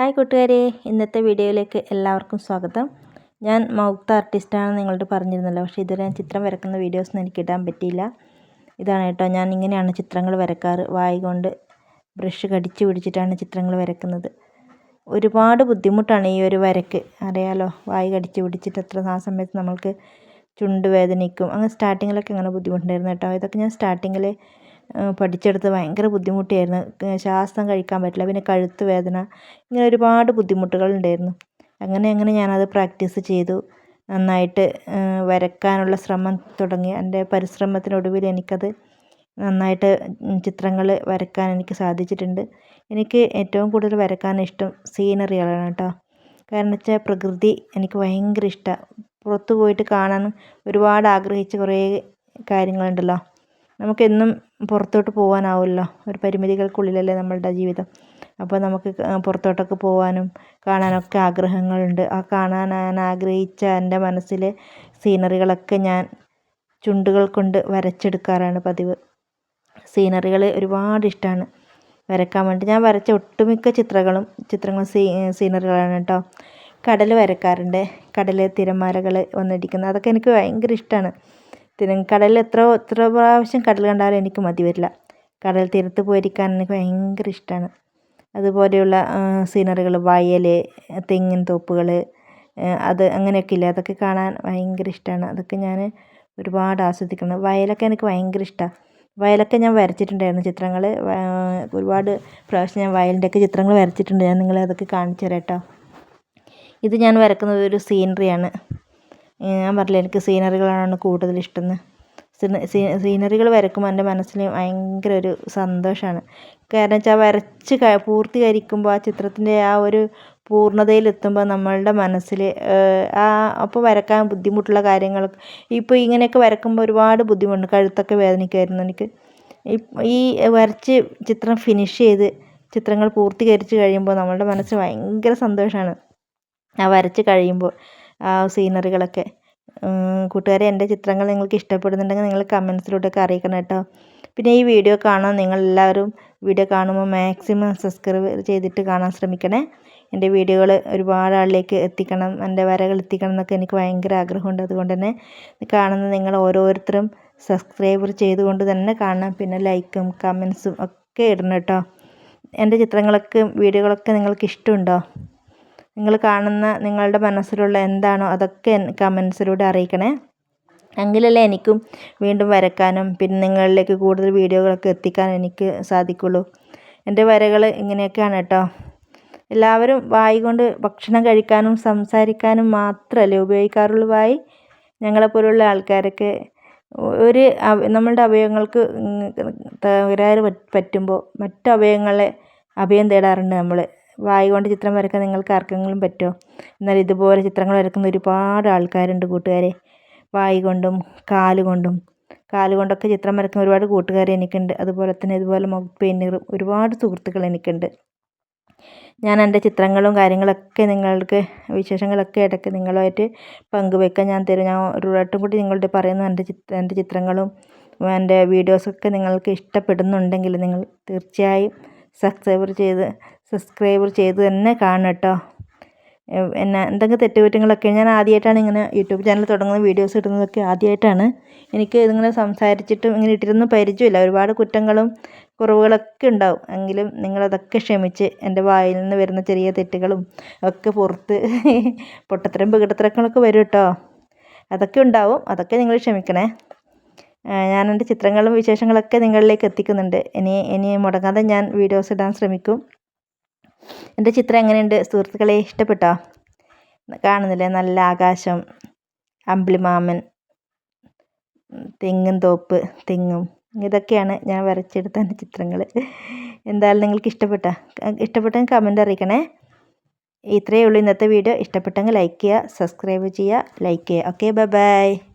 Hi കൂട്ടുകാരെ ഇന്നത്തെ വീഡിയോയിലേക്ക് എല്ലാവർക്കും സ്വാഗതം. ഞാൻ മൗക്ത ആർട്ടിസ്റ്റാണെന്ന് നിങ്ങളോട് പറഞ്ഞിരുന്നല്ലോ പക്ഷേ ഇതുവരെ ഞാൻ ചിത്രം വരക്കുന്ന വീഡിയോസൊന്നും എനിക്ക് ഇടാൻ പറ്റിയില്ല. ഇതാണ് കേട്ടോ ഞാൻ ഇങ്ങനെയാണ് ചിത്രങ്ങൾ വരക്കാറ്. വായി കൊണ്ട് ബ്രഷ് കടിച്ചു പിടിച്ചിട്ടാണ് ചിത്രങ്ങൾ വരക്കുന്നത്. ഒരുപാട് ബുദ്ധിമുട്ടാണ് ഈ ഒരു വരക്ക് അറിയാലോ. വായി കടിച്ചു പിടിച്ചിട്ട് എത്ര ആ സമയത്ത് നമ്മൾക്ക് ചുണ്ട് വേദനിക്കും. അങ്ങനെ സ്റ്റാർട്ടിങ്ങിലൊക്കെ അങ്ങനെ ബുദ്ധിമുട്ടുണ്ടായിരുന്നു കേട്ടോ. ഇതൊക്കെ ഞാൻ സ്റ്റാർട്ടിങ്ങിൽ പഠിച്ചെടുത്ത് ഭയങ്കര ബുദ്ധിമുട്ടിയായിരുന്നു. ശ്വാസം കഴിക്കാൻ പറ്റില്ല പിന്നെ കഴുത്ത് വേദന ഇങ്ങനെ ഒരുപാട് ബുദ്ധിമുട്ടുകൾ ഉണ്ടായിരുന്നു അങ്ങനെ അങ്ങനെ ഞാനത് പ്രാക്ടീസ് ചെയ്തു. നന്നായിട്ട് വരക്കാനുള്ള ശ്രമം തുടങ്ങി. എന്റെ പരിശ്രമത്തിനൊടുവിൽ എനിക്കത് നന്നായിട്ട് ചിത്രങ്ങൾ വരക്കാൻ എനിക്ക് സാധിച്ചിട്ടുണ്ട്. എനിക്ക് ഏറ്റവും കൂടുതൽ വരക്കാൻ ഇഷ്ടം സീനറികളാണ് കേട്ടോ. കാരണം വെച്ചാൽ പ്രകൃതി എനിക്ക് ഭയങ്കര ഇഷ്ടമാണ് പുറത്ത് പോയിട്ട് കാണാൻ ഒരുപാട് ആഗ്രഹിച്ച കുറേ കാര്യങ്ങളുണ്ടല്ലോ. നമുക്കെന്നും പുറത്തോട്ട് പോകാനാവില്ല ഒരു പരിമിതികൾക്കുള്ളിലല്ലേ നമ്മളുടെ ജീവിതം. അപ്പോൾ നമുക്ക് പുറത്തോട്ടൊക്കെ പോകാനും കാണാനൊക്കെ ആഗ്രഹങ്ങളുണ്ട്. ആ കാണാൻ ഞാൻ ആഗ്രഹിച്ച എന്റെ മനസ്സിലെ സീനറികളൊക്കെ ഞാൻ ചുണ്ടുകൾ കൊണ്ട് വരച്ചെടുക്കാറാണ് പതിവ്. സീനറികൾ ഒരുപാട് ഇഷ്ടമാണ് വരക്കാൻ വേണ്ടി. ഞാൻ വരച്ച ഒട്ടുമിക്ക ചിത്രങ്ങളും ചിത്രങ്ങൾ സീ സീനറികളാണ് കേട്ടോ. കടൽ വരക്കാറുണ്ട്. കടൽ തിരമാലകൾ വന്നിരിക്കുന്നത്. അതൊക്കെ എനിക്ക് ഭയങ്കര ഇഷ്ടമാണ് കടലിൽ എത്ര എത്ര പ്രാവശ്യം കടൽ കണ്ടാലും എനിക്ക് മതി വരില്ല. കടൽ തീരത്ത് പോയിരിക്കാൻ എനിക്ക് ഭയങ്കര ഇഷ്ടമാണ് അതുപോലെയുള്ള സീനറികൾ വയൽ തെങ്ങിൻ തോപ്പുകൾ അത് അങ്ങനെയൊക്കെ ഇല്ലേ? അതൊക്കെ കാണാൻ ഭയങ്കര ഇഷ്ടമാണ് അതൊക്കെ ഞാൻ ഒരുപാട് ആസ്വദിക്കുന്നു വയലൊക്കെ എനിക്ക് ഭയങ്കര ഇഷ്ടമാണ് വയലൊക്കെ ഞാൻ വരച്ചിട്ടുണ്ടായിരുന്നു ചിത്രങ്ങൾ ഒരുപാട് പ്രാവശ്യം ഞാൻ വയലിന്റെയൊക്കെ ചിത്രങ്ങൾ വരച്ചിട്ടുണ്ട്. ഞാൻ നിങ്ങളെ അതൊക്കെ കാണിച്ചു തരാം കേട്ടോ. ഇത് ഞാൻ വരക്കുന്നത് ഒരു സീനറിയാണ് ഞാൻ പറഞ്ഞില്ലേ എനിക്ക് സീനറികളാണ് കൂടുതൽ ഇഷ്ടം എന്ന് സീനറികൾ വരയ്ക്കുമ്പോൾ എന്റെ മനസ്സിന് ഭയങ്കര ഒരു സന്തോഷമാണ് കാരണം വെച്ചാൽ വരച്ച് പൂർത്തീകരിക്കുമ്പോൾ ആ ചിത്രത്തിന്റെ ആ ഒരു പൂർണതയിലെത്തുമ്പോൾ നമ്മളുടെ മനസ്സിൽ ആ അപ്പോൾ വരക്കാൻ ബുദ്ധിമുട്ടുള്ള കാര്യങ്ങൾ ഇപ്പോൾ ഇങ്ങനെയൊക്കെ വരക്കുമ്പോൾ ഒരുപാട് ബുദ്ധിമുട്ടുണ്ട് കഴുത്തൊക്കെ വേദനിക്കുമായിരുന്നു എനിക്ക്. ഈ വരച്ച് ചിത്രം ഫിനിഷ് ചെയ്ത് ചിത്രങ്ങൾ പൂർത്തീകരിച്ച് കഴിയുമ്പോൾ നമ്മളുടെ മനസ്സ് ഭയങ്കര സന്തോഷമാണ് ആ വരച്ച് കഴിയുമ്പോൾ ആ സീനറികളൊക്കെ. കൂട്ടുകാരെ എന്റെ ചിത്രങ്ങൾ നിങ്ങൾക്ക് ഇഷ്ടപ്പെടുന്നുണ്ടെങ്കിൽ നിങ്ങൾ കമൻസിലൂടെയൊക്കെ അറിയിക്കണം കേട്ടോ. പിന്നെ ഈ വീഡിയോ കാണാൻ നിങ്ങളെല്ലാവരും വീഡിയോ കാണുമ്പോൾ മാക്സിമം സബ്സ്ക്രൈബ് ചെയ്തിട്ട് കാണാൻ ശ്രമിക്കണേ. എന്റെ വീഡിയോകൾ ഒരുപാട് ആളിലേക്ക് എത്തിക്കണം എന്റെ വരകൾ എത്തിക്കണം എന്നൊക്കെ എനിക്ക് ഭയങ്കര ആഗ്രഹമുണ്ട്. അതുകൊണ്ട് തന്നെ കാണുന്ന നിങ്ങൾ ഓരോരുത്തരും സബ്സ്ക്രൈബർ ചെയ്തുകൊണ്ട് തന്നെ കാണണം. പിന്നെ ലൈക്കും കമൻസും ഒക്കെ ഇടണം കേട്ടോ. എന്റെ ചിത്രങ്ങളൊക്കെ വീഡിയോകളൊക്കെ നിങ്ങൾക്ക് ഇഷ്ടമുണ്ടോ? നിങ്ങൾ കാണുന്ന നിങ്ങളുടെ മനസ്സിലുള്ള എന്താണോ അതൊക്കെ കമൻസിലൂടെ അറിയിക്കണേ. എങ്കിലല്ലേ എനിക്കും വീണ്ടും വരക്കാനും പിന്നെ നിങ്ങളിലേക്ക് കൂടുതൽ വീഡിയോകളൊക്കെ എത്തിക്കാനും എനിക്ക് സാധിക്കുള്ളൂ. എന്റെ വരകൾ ഇങ്ങനെയൊക്കെയാണ് കേട്ടോ. എല്ലാവരും വായി കൊണ്ട് ഭക്ഷണം കഴിക്കാനും സംസാരിക്കാനും മാത്രമല്ലേ ഉപയോഗിക്കാറുള്ളൂ വായി? ഞങ്ങളെപ്പോലുള്ള ആൾക്കാരൊക്കെ ഒരു നമ്മളുടെ അവയവങ്ങൾക്ക് തകരാറ് പറ്റുമ്പോൾ മറ്റു അവയവങ്ങളെ അഭയം തേടാറുണ്ട് നമ്മൾ വായ കൊണ്ട് ചിത്രം വരയ്ക്കാൻ നിങ്ങൾക്ക് ആർക്കെങ്കിലും പറ്റുമോ എന്നാൽ ഇതുപോലെ ചിത്രങ്ങൾ വരയ്ക്കുന്ന ഒരുപാട് ആൾക്കാരുണ്ട് കൂട്ടുകാരെ. വായ കൊണ്ടും കാൽ കൊണ്ടും കാൽ കൊണ്ടൊക്കെ ചിത്രം വരയ്ക്കുന്ന ഒരുപാട് കൂട്ടുകാർ എനിക്കുണ്ട്. അതുപോലെ തന്നെ ഇതുപോലെ മുഖ പെയിന്റുകളും ഒരുപാട് സുഹൃത്തുക്കൾ എനിക്കുണ്ട്. ഞാൻ എന്റെ ചിത്രങ്ങളും കാര്യങ്ങളൊക്കെ നിങ്ങൾക്ക് വിശേഷങ്ങളൊക്കെ ഇടയ്ക്ക് നിങ്ങളുമായിട്ട് പങ്കുവെക്കാൻ ഞാൻ തരും. ഞാൻ ഒരു വട്ടം കൂടി നിങ്ങളോട് പറയുന്ന എന്റെ ചിത്ര എന്റെ ചിത്രങ്ങളും എന്റെ വീഡിയോസൊക്കെ നിങ്ങൾക്ക് ഇഷ്ടപ്പെടുന്നുണ്ടെങ്കിൽ നിങ്ങൾ തീർച്ചയായും സബ്സ്ക്രൈബർ ചെയ്ത് സബ്സ്ക്രൈബർ ചെയ്ത് തന്നെ കാണണം കേട്ടോ എന്നെ എന്തെങ്കിലും തെറ്റുകുറ്റങ്ങളൊക്കെ ഞാൻ ആദ്യമായിട്ടാണ് ഇങ്ങനെ യൂട്യൂബ് ചാനൽ തുടങ്ങുന്ന വീഡിയോസ് ഇടുന്നതൊക്കെ ആദ്യമായിട്ടാണ് എനിക്ക് ഇതിങ്ങനെ സംസാരിച്ചിട്ടും ഇങ്ങനെ ഇട്ടിരുന്ന പരിചയമില്ല. ഒരുപാട് കുറ്റങ്ങളും കുറവുകളൊക്കെ ഉണ്ടാവും. എങ്കിലും നിങ്ങളതൊക്കെ ക്ഷമിച്ച് എന്റെ വായിൽ നിന്ന് വരുന്ന ചെറിയ തെറ്റുകളും ഒക്കെ പുറത്ത് പൊട്ടത്തരം വികടത്തരങ്ങളൊക്കെ വരും കേട്ടോ അതൊക്കെ ഉണ്ടാവും. അതൊക്കെ നിങ്ങൾ ക്ഷമിക്കണേ. ഞാൻ എന്റെ ചിത്രങ്ങളും വിശേഷങ്ങളൊക്കെ നിങ്ങളിലേക്ക് എത്തിക്കുന്നുണ്ട്. ഇനി ഇനി മുടങ്ങാതെ ഞാൻ വീഡിയോസ് ഇടാൻ ശ്രമിക്കും. എന്റെ ചിത്രം എങ്ങനെയുണ്ട്? സുഹൃത്തുക്കളെ ഇഷ്ടപ്പെട്ടോ? കാണുന്നില്ലേ? നല്ല ആകാശം അമ്പിളിമാമൻ തെങ്ങും തോപ്പ് തെങ്ങും. ഇതൊക്കെയാണ് ഞാൻ വരച്ചെടുത്ത എന്റെ ചിത്രങ്ങൾ എന്തായാലും നിങ്ങൾക്ക് ഇഷ്ടപ്പെട്ട ഇഷ്ടപ്പെട്ടെങ്കിൽ കമന്റ് അറിയിക്കണേ. ഇത്രയേ ഉള്ളൂ ഇന്നത്തെ വീഡിയോ. ഇഷ്ടപ്പെട്ടെങ്കിൽ ലൈക്ക് ചെയ്യുക സബ്സ്ക്രൈബ് ചെയ്യുക ലൈക്ക് ചെയ്യുക. Okay bye bye